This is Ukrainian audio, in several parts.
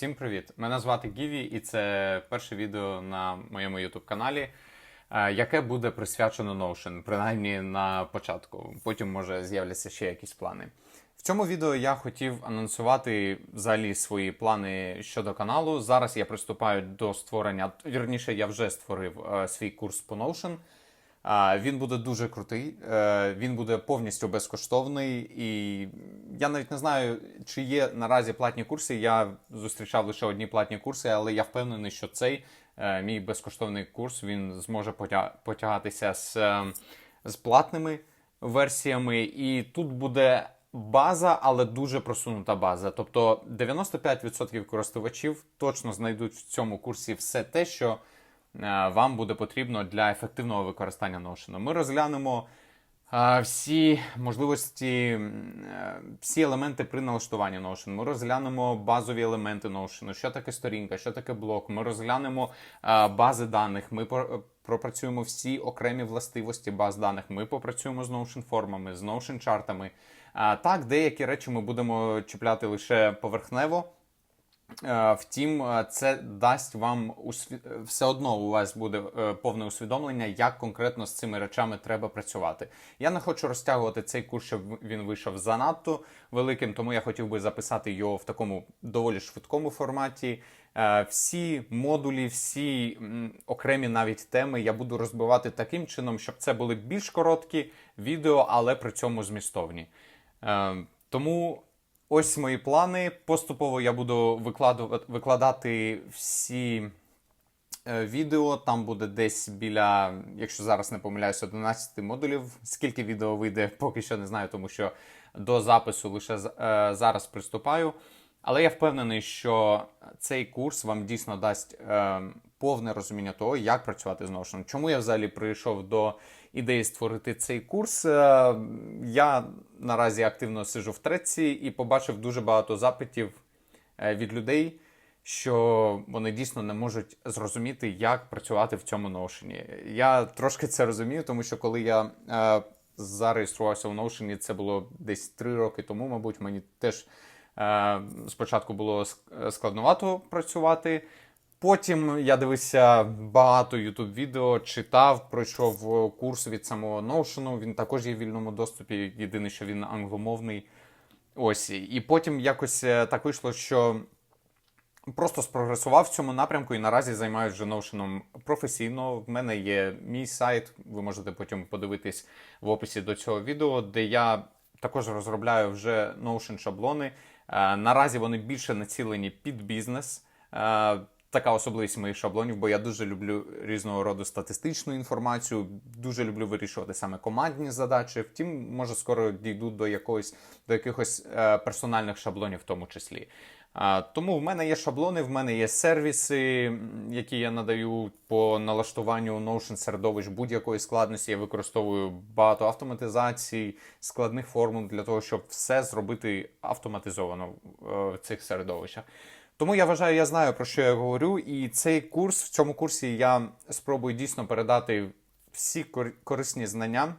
Всім привіт! Мене звати Гіві, і це перше відео на моєму YouTube каналі, е, яке буде присвячено Notion, принаймні на початку. Потім може з'являться ще якісь плани. В цьому відео я хотів анонсувати взагалі свої плани щодо каналу. Зараз я приступаю до створення. Вірніше, я вже створив е, свій курс по Notion. Він буде дуже крутий, е, він буде повністю безкоштовний, і я навіть не знаю, чи є наразі платні курси. Я зустрічав лише одні платні курси, але я впевнений, що цей е, мій безкоштовний курс він зможе потягатися з, з платними версіями. І тут буде база, але дуже просунута база. Тобто 95% користувачів точно знайдуть в цьому курсі все те, що вам буде потрібно для ефективного використання Notion. Ми розглянемо е, всі можливості, е, всі елементи при налаштуванні Notion. Ми розглянемо базові елементи Notion, що таке сторінка, що таке блок. Ми розглянемо е, бази даних. Ми про- пропрацюємо всі окремі властивості баз даних. Ми попрацюємо з Notion формами, з Notion чартами. Так, деякі речі ми будемо чіпляти лише поверхнево. Е, Втім, е, це дасть вам все одно у вас буде е, повне усвідомлення, як конкретно з цими речами треба працювати. Я не хочу розтягувати цей курс, щоб він вийшов занадто великим, тому я хотів би записати його в такому доволі швидкому форматі. Всі модулі, всі окремі навіть теми я буду розбивати таким чином, щоб це були більш короткі відео, але при цьому змістовні. Тому ось мої плани. Поступово я буду викладати всі е, відео. Там буде десь біля, якщо зараз не помиляюсь, 11 модулів. Скільки відео вийде, поки що не знаю, тому що до запису лише е, зараз приступаю. Але я впевнений, що цей курс вам дійсно дасть е, повне розуміння того, як працювати з Notion. Чому я взагалі прийшов до ідеї створити цей курс? Е, я наразі активно сижу в треці і побачив дуже багато запитів е, від людей, що вони дійсно не можуть зрозуміти, як працювати в цьому Notion. Я трошки це розумію, тому що коли я е, зареєструвався в Notion, це було десь три роки тому, мабуть, мені теж спочатку було складновато працювати. Потім я дивився багато youtube відео, читав, пройшов е, курс від самого Notion. Він також є в вільному доступі. Єдине, що він англомовний. Ось і потім якось е, так вийшло, що просто спрогресував в цьому напрямку і наразі займаюся вже Notion професійно. В мене є мій сайт. Ви можете потім подивитись в описі до цього відео, де я також розробляю вже Notion шаблони. Е, Наразі вони більше націлені під бізнес. Е, Така особливість моїх шаблонів, бо я дуже люблю різного роду статистичну інформацію, дуже люблю вирішувати саме командні задачі. Втім, може скоро дійду до якогось до якихось е, персональних шаблонів, в тому числі. А, тому в мене є шаблони, в мене є сервіси, які я надаю по налаштуванню Notion середовищ будь-якої складності. Я використовую багато автоматизацій, складних формул для того, щоб все зробити автоматизовано е, в цих середовищах. Тому я вважаю, я знаю про що я говорю, і цей курс в цьому курсі я спробую дійсно передати всі корисні знання,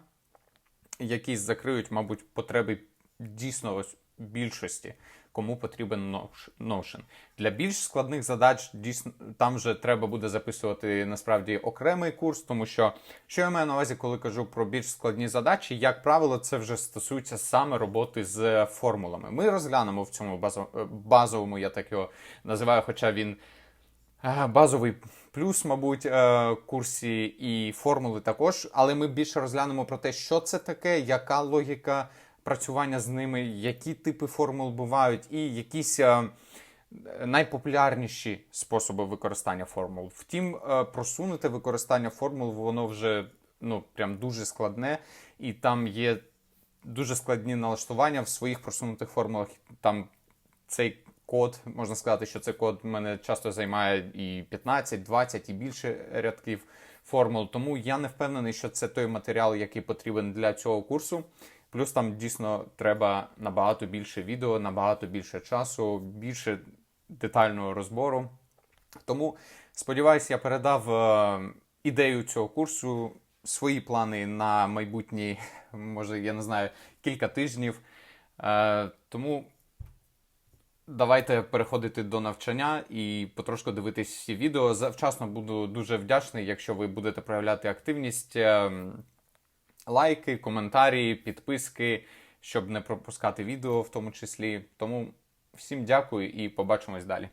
які закриють, мабуть, потреби дійсно ось більшості, кому потрібен Notion. Для більш складних задач дійсно там вже треба буде записувати насправді окремий курс, тому що що я маю на увазі, коли кажу про більш складні задачі, як правило, це вже стосується саме роботи з формулами. Ми розглянемо в цьому базовому, я так його називаю, хоча він Е, Базовий плюс, мабуть, е, курсі і формули також, але ми більше розглянемо про те, що це таке, яка логіка працювання з ними, які типи формул бувають, і якісь е, найпопулярніші способи використання формул. Втім, е, просунути використання формул, воно вже ну, прям дуже складне, і там є дуже складні налаштування в своїх просунутих формулах. Там цей код, можна сказати, що цей код мене часто займає і 15, 20 і більше рядків формул. Тому я не впевнений, що це той матеріал, який потрібен для цього курсу. Плюс там дійсно треба набагато більше відео, набагато більше часу, більше детального розбору. Тому сподіваюся, я передав е, ідею цього курсу, свої плани на майбутні, може, я не знаю, кілька тижнів. Е, тому Давайте переходити до навчання і потрошку дивитись всі відео. Завчасно буду дуже вдячний, якщо ви будете проявляти активність, ем, лайки, коментарі, підписки, щоб не пропускати відео в тому числі. Тому всім дякую і побачимось далі.